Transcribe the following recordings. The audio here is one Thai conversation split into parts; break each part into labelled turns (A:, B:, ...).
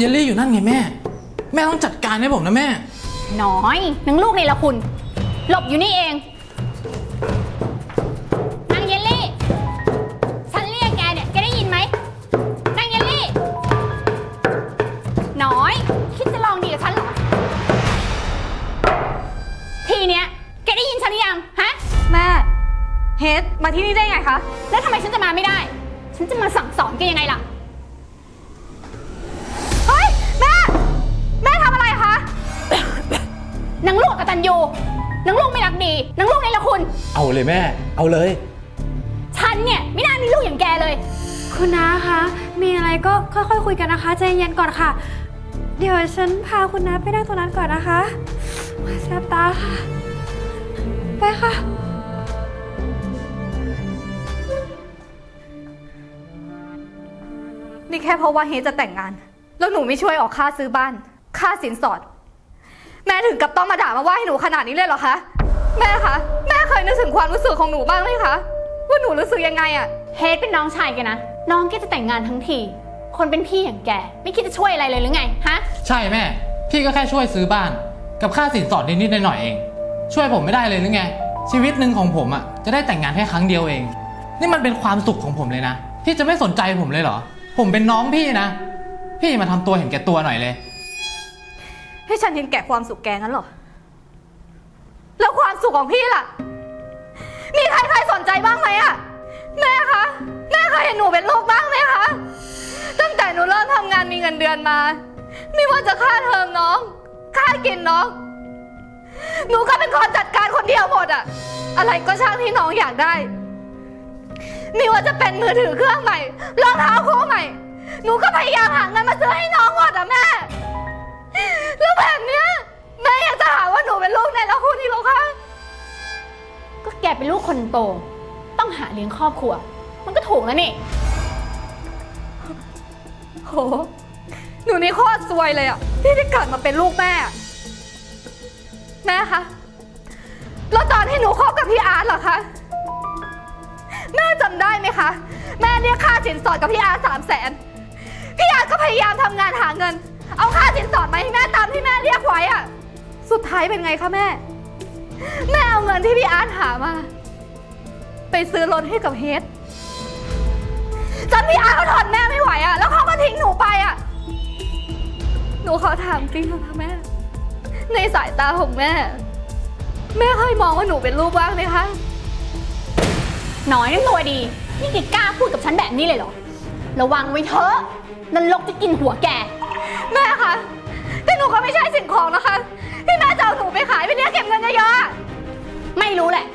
A: เยลลี่อยู่นั่นไงแม่ แม่ต้องจัดการให้ผมนะแม่
B: น้อยนังลูกในละคุณ หลบอยู่นี่เองนางเยลลี่ ฉันเรียกแกเนี่ยแกได้ยินไหมนางเยลลี่ น้อย คิดจะลองดีกับฉันเหรอ ทีเนี้ยแกได้ยินฉันหรือยังฮะ
C: แม่ เฮดมาที่นี่ได้ไงคะ
B: แล้วทำไมฉันจะมาไม่ได้ ฉันจะมาสั่งสอนแกยังไงล่ะ นางลูกกตันยูนางลูกไม่รักดีนางลูกในละคุณ
A: เอาเลยแม่ เอาเลย
B: ฉันเนี่ยไม่น่ามีลูกอย่างแกเลย
C: คุณน้าคะ มีอะไรก็ค่อยๆคุยกันนะคะใจเย็นก่อนค่ะ เดี๋ยวฉันพาคุณน้าไปนั่งตรงนั้นก่อนนะคะแสบตาค่ะ ไปค่ะ นี่แค่เพราะว่าเฮดจะแต่งงาน แล้วหนูไม่ช่วยออกค่าซื้อบ้าน ค่าสินสอด แม่ถึงกับต้องมาด่ามาว่าให้หนูขนาดนี้เลยเหรอคะ แม่คะ แม่เคยนึกถึงความรู้สึกของหนูบ้างไหมคะ ว่าหนูรู้สึกยังไงอะ
B: เฮดเป็นน้องชายแกนะ น้องแกจะแต่งงานทั้งที คนเป็นพี่อย่างแก ไม่คิดจะช่วยอะไรเลยหรือไง ฮะ
A: ใช่แม่ พี่ก็แค่ช่วยซื้อบ้าน กับค่าสินสอดนิดๆหน่อยๆเอง ช่วยผมไม่ได้เลยหรือไง ชีวิตหนึ่งของผมอะจะได้แต่งงานแค่ครั้งเดียวเอง นี่มันเป็นความสุขของผมเลยนะ พี่จะไม่สนใจผมเลยเหรอ ผมเป็นน้องพี่นะ พี่มาทำตัวเห็นแก่ตัวหน่อยเลย
C: ให้ฉันเห็นแก่ความสุขแกงั้นเหรอ แล้วความสุขของพี่ล่ะ มีใครใครสนใจบ้างไหมอะแม่คะ แม่เคยเห็นหนูเป็นลูกบ้างไหมคะ ตั้งแต่หนูเริ่มทำงานมีเงินเดือนมา ไม่ว่าจะค่าเทอมน้อง ค่ากินน้อง หนูก็เป็นคนจัดการคนเดียวหมดอะอะไรก็ช่างที่น้องอยากได้ ไม่ว่าจะเป็นมือถือเครื่องใหม่ รองเท้าคู่ใหม่ หนูก็พยายามหาเงินมาซื้อให้น้องหมดอะแม่ แล้วแบบเนี้ยแม่ยังจะหาว่าหนูเป็นลูกในละคุณอีกเหรอคะ
B: ก็แกเป็นลูกคนโต ต้องหาเลี้ยงครอบครัว มันก็ถูกแล้วนี่
C: โห หนูนี่โคตรซวยเลยอะที่ได้เกิดมาเป็นลูกแม่ แม่คะ แล้วตอนที่หนูคบกับพี่อาร์ตเหรอคะ แม่จำได้ไหมคะ แม่เรียกค่าสินสอดกับพี่อาร์ตสามแสน พี่อาร์ตก็พยายามทำงานหาเงิน เอาค่าสินสอดมาให้แม่ตามที่แม่เรียกไว้อะสุดท้ายเป็นไงคะแม่ แม่เอาเงินที่พี่อาร์ตหามา ไปซื้อรถให้กับเฮดจนพี่อาร์ตเขาทนแม่ไม่ไหวอะแล้วเขาก็ทิ้งหนูไปอะหนูขอถามจริงเถอะค่ะแม่ ในสายตาของแม่ แม่เคยมองว่าหนูเป็นลูกบ้างไหมคะ
B: น้อยนั่นตัวดี นี่แกกล้าพูดกับฉันแบบนี้เลยเหรอ ระวังไว้เถอะนรกจะกินหัวแก
C: แม่คะแต่หนูก็ไม่ใช่สิ่งของนะคะ ที่แม่จะเอาหนูไปขายไปเรียเก็บเงินเยอะๆอะ
B: ไม่รู้แหละ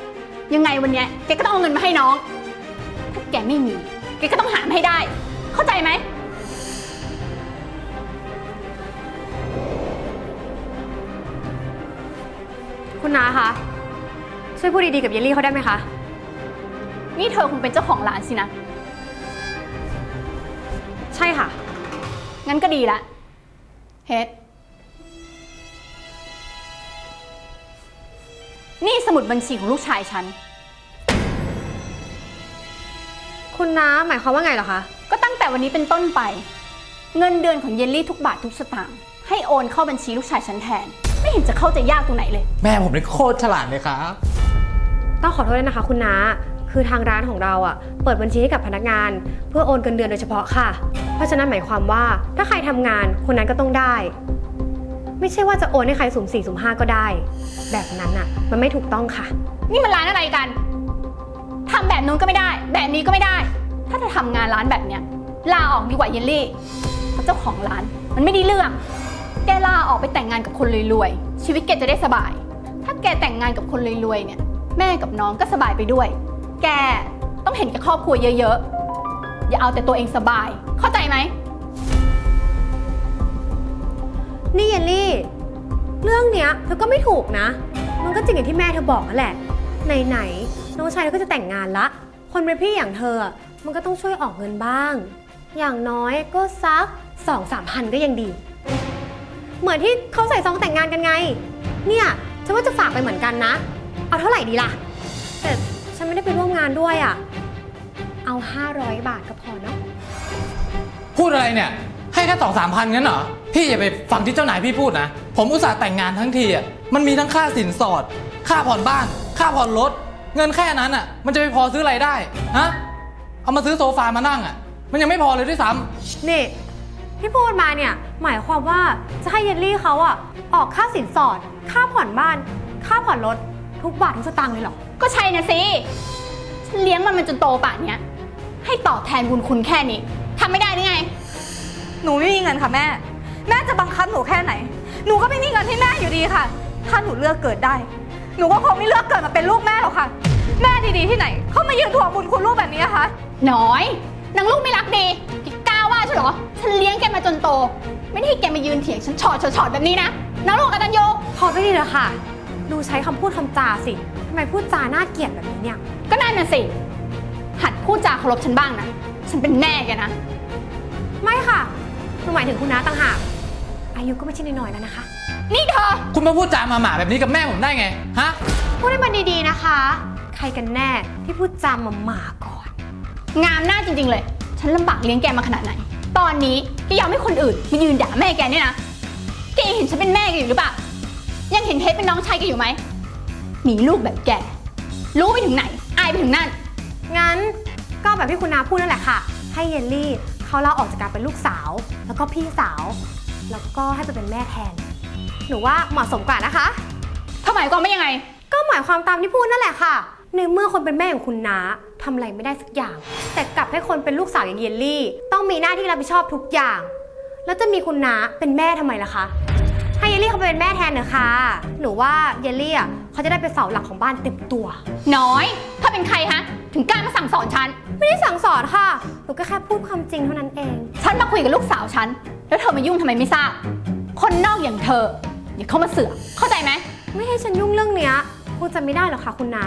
B: ยังไงวันเนี้ยแกก็ต้องเอาเงินมาให้น้อง ถ้าแกไม่มีแกก็ต้องหามาให้ได้ เข้าใจไหม
C: คุณนาคะช่วยพูดดีๆกับเยลลี่เขาได้ไหมคะ
B: นี่เธอคงเป็นเจ้าของร้านสินะ
C: ใช่ค่ะ
B: งั้นก็ดีละ เฮดนี่สมุดบัญชีของลูกชายฉัน
C: คุณน้าหมายความว่าไงเหรอคะ
B: ก็ตั้งแต่วันนี้เป็นต้นไป เงินเดือนของเยลลี่ทุกบาททุกสตางค์ให้โอนเข้าบัญชีลูกชายฉันแทน ไม่เห็นจะเข้าใจยากตรงไหนเลย
A: แม่ผมนี่โคตรฉลาดเลยครับ
D: ต้องขอโทษด้วยนะคะ คุณน้า คือทางร้านของเราอะเปิดบัญชีให้กับพนักงาน เพื่อโอนเงินเดือนโดยเฉพาะค่ะ เพราะฉะนั้นหมายความว่าถ้าใครทำงานคนนั้นก็ต้องได้ ไม่ใช่ว่าจะโอนให้ใครสุ่มสี่สุ่มห้าก็ได้ แบบนั้นอะ มันไม่ถูกต้องค่ะ
B: นี่มันร้านอะไรกันทำแบบนู้นก็ไม่ได้ แบบนี้ก็ไม่ได้ ถ้าจะทำงานร้านแบบเนี้ยลาออกดีกว่าเยลลี่เพราะเจ้าของร้านมันไม่ได้เรื่อง แกลาออกไปแต่งงานกับคนรวยๆชีวิตแกจะได้สบาย ถ้าแกแต่งงานกับคนรวยๆเนี่ย แม่กับน้องก็สบายไปด้วย แกต้องเห็นแกครอบครัวเยอะๆ อย่าเอาแต่ตัวเองสบาย เข้าใจไหม
D: นี่เยลลี่ เรื่องเนี้ยเธอก็ไม่ถูกนะ มันก็จริงอย่างที่แม่เธอบอกนั่นแหละ ไหนๆน้องชายเธอก็จะแต่งงานละ คนเป็นพี่อย่างเธออะมันก็ต้องช่วยออกเงินบ้าง อย่างน้อยก็สักสองสามพันก็ยังดี เหมือนที่เขาใส่ซองแต่งงานกันไง เนี่ยฉันว่าจะฝากไปเหมือนกันนะ เอาเท่าไหร่ดีล่ะแต่ฉั นไม่ได้ไปร่วมงานด้วยอะ่ะเอา 500 บาทก็พอเนาะ
A: พูดอะไรเนี่ย ให้แค่สองสามพันงั้นเหรอ พี่อย่าไปฟังที่เจ้านายพี่พูดนะ ผมอุตส่าห์แต่งงานทั้งทีอะมันมีทั้งค่าสินสอด ค่าผ่อนบ้าน ค่าผ่อนรถ เงินแค่นั้นอะ มันจะไปพอซื้ออะไรได้ฮะเอามาซื้อโซฟามานั่งอะ มันยังไม่พอเลยด้วยซ้ำ
D: นี่ที่พูดมาเนี่ย หมายความว่าจะให้เยลลี่เขาอะออกค่าสินสอด ค่าผ่อนบ้าน ค่าผ่อนรถ ทุกบาททุกสตางค์เลยเหรอ
B: ก็ใช่นะสิฉันเลี้ยงมันมาจนโตป่านเนี้ย ให้ตอบแทนบุญคุณแค่นี้ทำไม่ได้นี่ไง
C: หนูไม่มีเงินค่ะแม่ แม่จะบังคับหนูแค่ไหน หนูก็ไม่มีเงินให้แม่อยู่ดีค่ะ ถ้าหนูเลือกเกิดได้ หนูก็คงไม่เลือกเกิดมาเป็นลูกแม่หรอกค่ะ แม่ดีๆที่ไหน เขามายืนถ่วงบุญคุณลูกแบบนี้นะคะ
B: น้อยนางลูกไม่รักดีแกกล้าว่าใช่เหรอ ฉันเลี้ยงแกมาจนโต ไม่ได้ให้แกมายืนเถียงฉันชอดชอดชอดแบบนี้นะนางลูกกตันยู
D: พอได้ดีเลยค่ะ ดูใช้คำพูดคำจาสิทำไมพูดจาน่าเกลียดแบบนี้เนี่ย
B: ก็นั่นน่ะสิ หัดพูดจาเคารพฉันบ้างนะ ฉันเป็นแม่แกนะ
D: ไม่ค่ะหนูหมายถึงคุณน้าต่างหาก อายุก็ไม่ใช่น้อยๆแล้วนะคะ
B: นี่เธอ
A: คุณมาพูดจามาหมาแบบนี้กับแม่ผมได้ไง ฮะ
D: พูดให้มันดีๆนะคะ ใครกันแน่ที่พูดจามาหมาก่อน
B: งามหน้าจริง ๆ เลย ฉันลำบากเลี้ยงแกมาขนาดไหน ตอนนี้แกยอมให้คนอื่นมายืนด่าแม่แกเนี่ยนะ แกยังเห็นฉันเป็นแม่แกอยู่หรือเปล่า ยังเห็นเทสเป็นน้องชายแกอยู่ไหม มีลูกแบบแก รู้ไปถึงไหน อายไปถึงนั่น
D: งั้นก็แบบที่คุณนาพูดนั่นแหละค่ะ ให้เยลลี่เขาลาออกจากการเป็นลูกสาว แล้วก็พี่สาว แล้วก็ให้ไปเป็นแม่แทน หนูว่าเหมาะสมกว่านะคะ
B: ทำไมก็ไม่ยังไง
D: ก็หมายความตามที่พูดนั่นแหละค่ะ ในเมื่อคนเป็นแม่ของคุณน้าทำอะไรไม่ได้สักอย่าง แต่กลับให้คนเป็นลูกสาวอย่างเยลลี่ ต้องมีหน้าที่รับผิดชอบทุกอย่าง แล้วจะมีคุณน้าเป็นแม่ทำไมล่ะคะ ให้เยลลี่เขาไปเป็นแม่แทนเถอะค่ะ หนูว่าเยลลี่อะเขาจะได้เป็นเสาหลักของบ้านเต็มตัว
B: น้อยถ้าเป็นใครฮะ ถึงกล้ามาสั่งสอนฉัน
D: ไม่ได้สั่งสอนค่ะ หนูก็แค่พูดความจริงเท่านั้นเอง
B: ฉันมาคุยกับลูกสาวฉัน แล้วเธอมายุ่งทำไมไม่ทราบ คนนอกอย่างเธออย่าเข้ามาเสือกเข้าใจไหม
D: ไม่ให้ฉันยุ่งเรื่องเนี้ยคงจะไม่ได้หรอกค่ะคุณน้า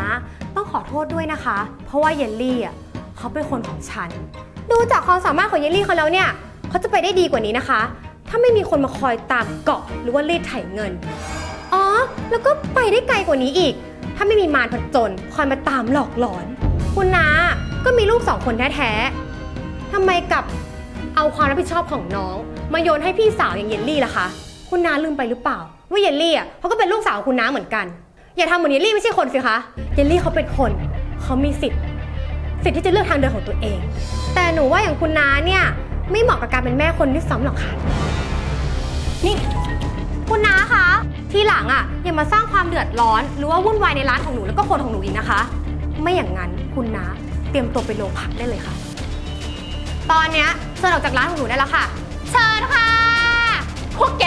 D: ต้องขอโทษด้วยนะคะ เพราะว่าเยลลี่อะเขาเป็นคนของฉัน ดูจากความสามารถของเยลลี่เขาแล้วเนี่ย เขาจะไปได้ดีกว่านี้นะคะ ถ้าไม่มีคนมาคอยตามเกาะหรือว่ารีดไถเงิน อ๋อ แล้วก็ไปได้ไกลกว่านี้อีก ถ้าไม่มีมารผจญคอยมาตามหลอกหลอน คุณนาก็มีลูกสองคนแท้ๆทำไมกลับเอาความรับผิดชอบของน้อง มาโยนให้พี่สาวอย่างเยลลี่ล่ะคะ คุณนาลืมไปหรือเปล่า ว่าเยลลี่อะเขาก็เป็นลูกสาวของคุณน้าเหมือนกัน อย่าทำเหมือนเยลลี่ไม่ใช่คนสิคะ เยลลี่เขาเป็นคนเขามีสิทธิ์สิทธิ์ที่จะเลือกทางเดินของตัวเอง แต่หนูว่าอย่างคุณน้าเนี่ย ไม่เหมาะกับการเป็นแม่คนที่ซ้ำหรอกค่ะ
B: นี่
D: คุณน้าคะ ทีหลังอะอย่ามาสร้างความเดือดร้อน หรือว่าวุ่นวายในร้านของหนูแล้วก็คนของหนูอีกนะคะ ไม่อย่างนั้นคุณน้าเตรียมตัวไปโรงพักได้เลยค่ะ ตอนเนี้ยเชิญออกจากร้านของหนูได้แล้วค่ะ
B: เชิญค่ะ พวกแก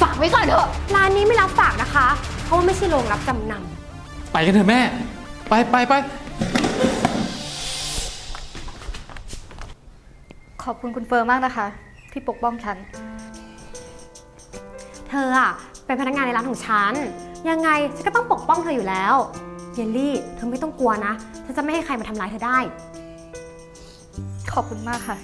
B: ฝากไว้ก่อนเถอะ
D: ร้านนี้ไม่รับฝากนะคะ เพราะว่าไม่ใช่โรงรับจำนำ
A: ไปกันเถอะแม่ ไปไปไป
C: อบคุณคุณเฟิร์นมากนะคะ ที่ปกป้องฉัน
D: เธออะเป็นพนักงานในร้านของฉัน ยังไงฉันก็ต้องปกป้องเธออยู่แล้ว เยลลี่ เธอไม่ต้องกลัวนะฉันจะไม่ให้ใครมาทำร้ายเธอได้
C: ขอบคุณมากค่ะ